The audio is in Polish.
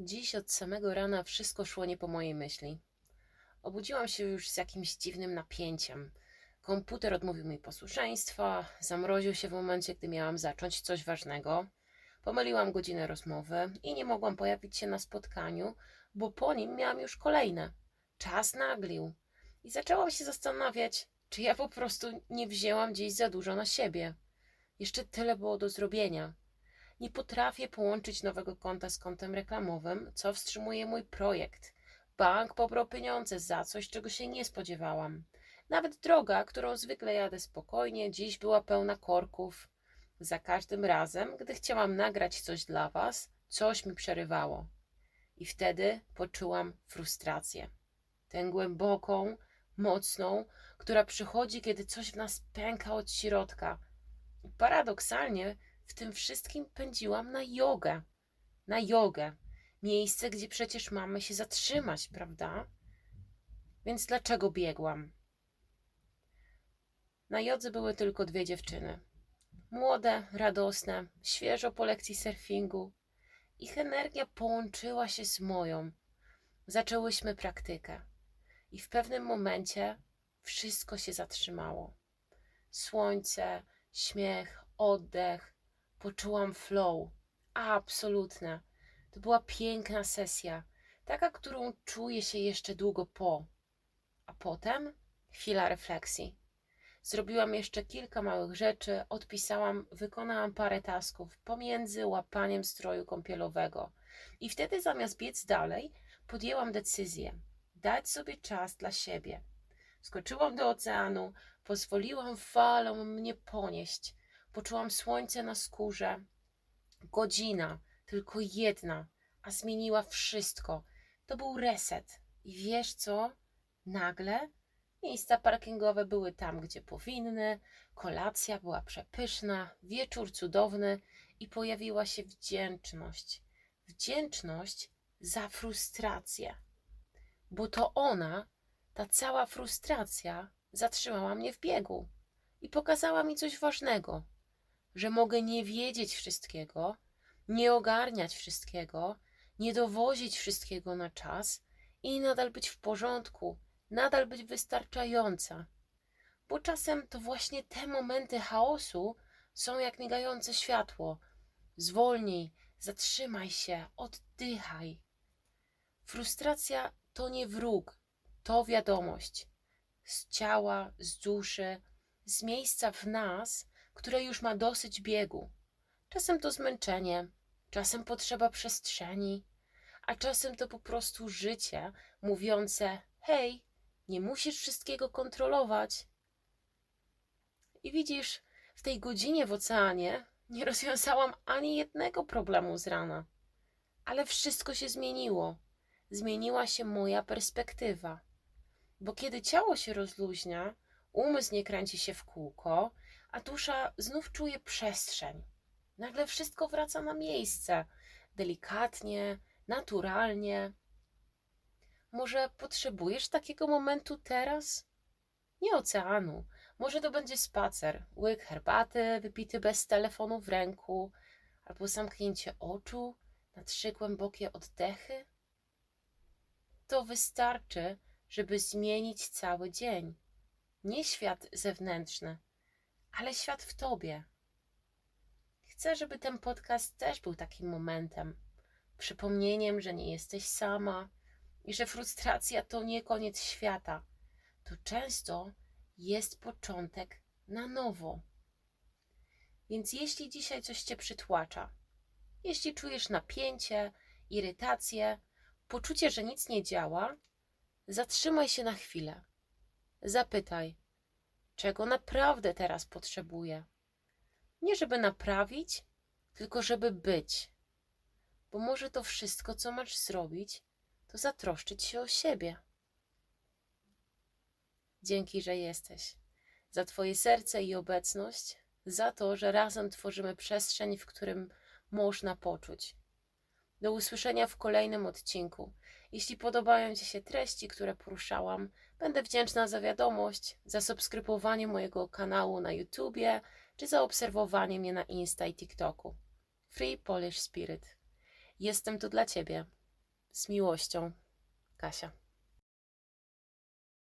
Dziś od samego rana wszystko szło nie po mojej myśli. Obudziłam się już z jakimś dziwnym napięciem. Komputer odmówił mi posłuszeństwa, zamroził się w momencie, gdy miałam zacząć coś ważnego. Pomyliłam godzinę rozmowy i nie mogłam pojawić się na spotkaniu, bo po nim miałam już kolejne. Czas naglił. I zaczęłam się zastanawiać, czy ja po prostu nie wzięłam dziś za dużo na siebie. Jeszcze tyle było do zrobienia. Nie potrafię połączyć nowego konta z kontem reklamowym, co wstrzymuje mój projekt. Bank pobrał pieniądze za coś, czego się nie spodziewałam. Nawet droga, którą zwykle jadę spokojnie, dziś była pełna korków. Za każdym razem, gdy chciałam nagrać coś dla Was, coś mi przerywało. I wtedy poczułam frustrację. Tę głęboką, mocną, która przychodzi, kiedy coś w nas pęka od środka. Paradoksalnie w tym wszystkim pędziłam na jogę. Na jogę. Miejsce, gdzie przecież mamy się zatrzymać, prawda? Więc dlaczego biegłam? Na jodze były tylko dwie dziewczyny. Młode, radosne, świeżo po lekcji surfingu. Ich energia połączyła się z moją. Zaczęłyśmy praktykę. I w pewnym momencie wszystko się zatrzymało. Słońce, śmiech, oddech. Poczułam flow. Absolutne. To była piękna sesja. Taka, którą czuję się jeszcze długo po. A potem chwila refleksji. Zrobiłam jeszcze kilka małych rzeczy, odpisałam, wykonałam parę tasków pomiędzy łapaniem stroju kąpielowego. I wtedy zamiast biec dalej, podjęłam decyzję dać sobie czas dla siebie. Skoczyłam do oceanu, pozwoliłam falom mnie ponieść. Poczułam słońce na skórze. Godzina, tylko jedna, a zmieniła wszystko. To był reset. I wiesz co? Nagle miejsca parkingowe były tam, gdzie powinny, kolacja była przepyszna, wieczór cudowny i pojawiła się wdzięczność. Wdzięczność za frustrację. Bo to ona, ta cała frustracja, zatrzymała mnie w biegu i pokazała mi coś ważnego, że mogę nie wiedzieć wszystkiego, nie ogarniać wszystkiego, nie dowozić wszystkiego na czas i nadal być w porządku, nadal być wystarczająca. Bo czasem to właśnie te momenty chaosu są jak migające światło. Zwolnij, zatrzymaj się, oddychaj. Frustracja to nie wróg, to wiadomość. Z ciała, z duszy, z miejsca w nas, które już ma dosyć biegu. Czasem to zmęczenie, czasem potrzeba przestrzeni, a czasem to po prostu życie mówiące: hej, nie musisz wszystkiego kontrolować. I widzisz, w tej godzinie w oceanie nie rozwiązałam ani jednego problemu z rana, ale wszystko się zmieniło. Zmieniła się moja perspektywa. Bo kiedy ciało się rozluźnia, umysł nie kręci się w kółko, a dusza znów czuje przestrzeń. Nagle wszystko wraca na miejsce, delikatnie, naturalnie. Może potrzebujesz takiego momentu teraz? Nie oceanu. Może to będzie spacer, łyk herbaty wypity bez telefonu w ręku, albo zamknięcie oczu na trzy głębokie oddechy. To wystarczy, żeby zmienić cały dzień. Nie świat zewnętrzny, ale świat w tobie. Chcę, żeby ten podcast też był takim momentem, przypomnieniem, że nie jesteś sama i że frustracja to nie koniec świata. To często jest początek na nowo. Więc jeśli dzisiaj coś cię przytłacza, jeśli czujesz napięcie, irytację, poczucie, że nic nie działa, zatrzymaj się na chwilę. Zapytaj, czego naprawdę teraz potrzebuję. Nie żeby naprawić, tylko żeby być. Bo może to wszystko, co masz zrobić, to zatroszczyć się o siebie. Dzięki, że jesteś. Za Twoje serce i obecność, za to, że razem tworzymy przestrzeń, w którym można poczuć. Do usłyszenia w kolejnym odcinku. Jeśli podobają Ci się treści, które poruszałam, będę wdzięczna za wiadomość, za subskrybowanie mojego kanału na YouTubie czy za obserwowanie mnie na Insta i TikToku. Free Polish Spirit. Jestem tu dla Ciebie. Z miłością, Kasia.